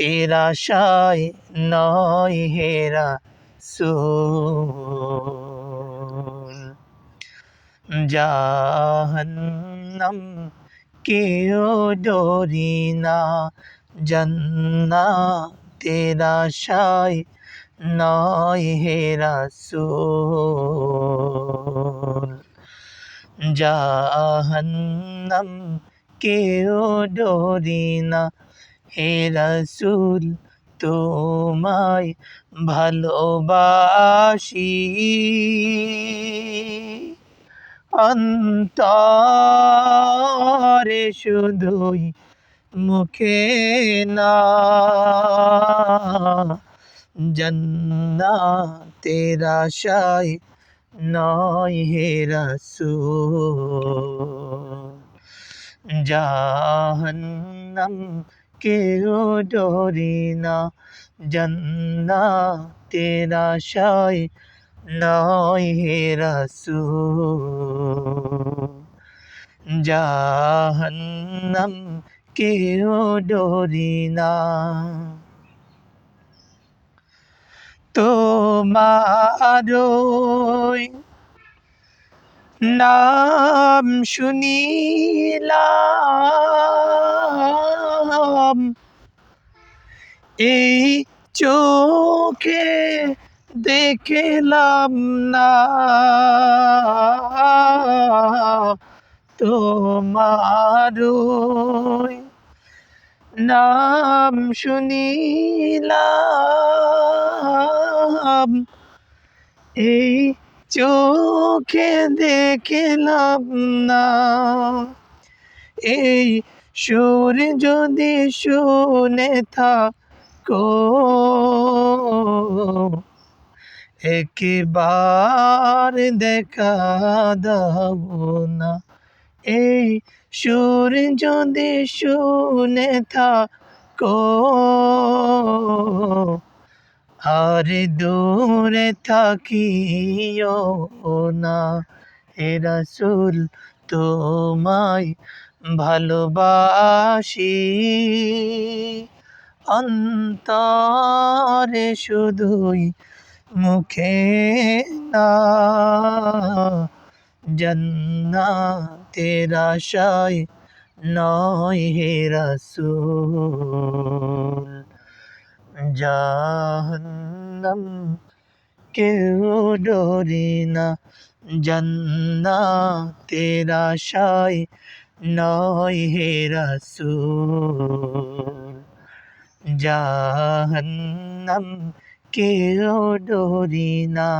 তেরা শায় নয় হেরা সুল জাহান্নাম কেউ ডরি না জন্না তেরা শায় নয় হেরা সুল জাহান্নাম কেউ ডরি না হে রসুল, তোমায় ভালোবাসি। অন্তরে শুধুই মুখে না জন্না তেরা শায় নয় হে রসুল। জাহান্নাম কেউ ডরি না? জন্না তেরা শায় নয় হে রসুল। জাহান্নাম কেউ ডরি না। তোমারই নাম শুনিলাম এই চোখে দেখলাম না। তোমারই নাম শুনিলাম। এই চোখে দেখলাম না। এই সুর যদি শুনে থাকো একবার দেখা দাও না এই সুর যদি শুনে থাকো আর দূরে থাকিও না হে রসুল তোমায় ভালোবাসি অন্তরে শুধুই মুখে না। জন্না তেরা শায় নয় হে রসুল। জাহান্নাম কেউ ডরি না। জন্না তেরা নয় হে রসুল। জাহান্নাম কেউ ডরি না